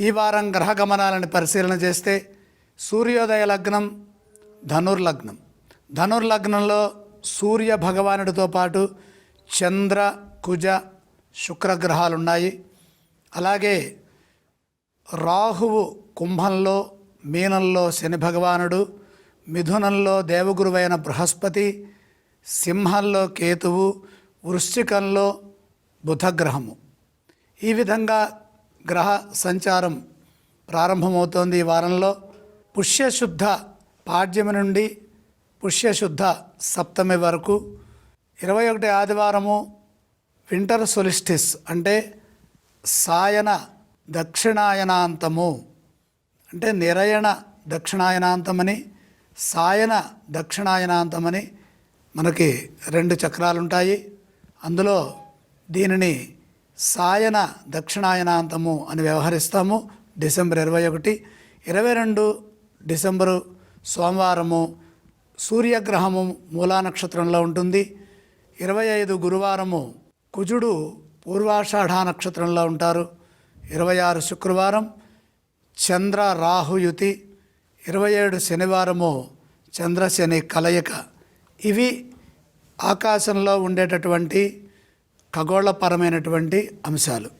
ఈ వారం గ్రహ గమనాలను పరిశీలన చేస్తే సూర్యోదయ లగ్నం ధనుర్లగ్నం ధనుర్లగ్నంలో సూర్య భగవానుడితో పాటు చంద్ర కుజ శుక్రగ్రహాలు ఉన్నాయి అలాగే రాహువు కుంభంలో మీనంలో శని భగవానుడు మిథునంలో దేవగురువైన బృహస్పతి సింహంలో కేతువు వృశ్చికంలో బుధగ్రహము. ఈ విధంగా గ్రహ సంచారం ప్రారంభమవుతోంది ఈ వారంలో. పుష్యశుద్ధ పాడ్యమి నుండి పుష్యశుద్ధ సప్తమి వరకు ఇరవై ఒకటి ఆదివారము వింటర్ సొలిస్టిస్ అంటే సాయన దక్షిణాయనాంతము అంటే నిరయణ దక్షిణాయనాంతమని సాయన దక్షిణాయనాంతమని మనకి రెండు చక్రాలు ఉంటాయి అందులో దీనిని సాయన దక్షిణాయనాంతము అని వ్యవహరిస్తాము. డిసెంబర్ ఇరవై ఒకటి ఇరవై రెండు డిసెంబరు సోమవారము సూర్యగ్రహము మూలా నక్షత్రంలో ఉంటుంది. ఇరవై ఐదు గురువారము కుజుడు పూర్వాషాఢ నక్షత్రంలో ఉంటారు. ఇరవై ఆరు శుక్రవారం చంద్ర రాహుయుతి. ఇరవై ఏడు శనివారము చంద్రశని కలయిక. ఇవి ఆకాశంలో ఉండేటటువంటి ఖగోళపరమైనటువంటి అంశాలు.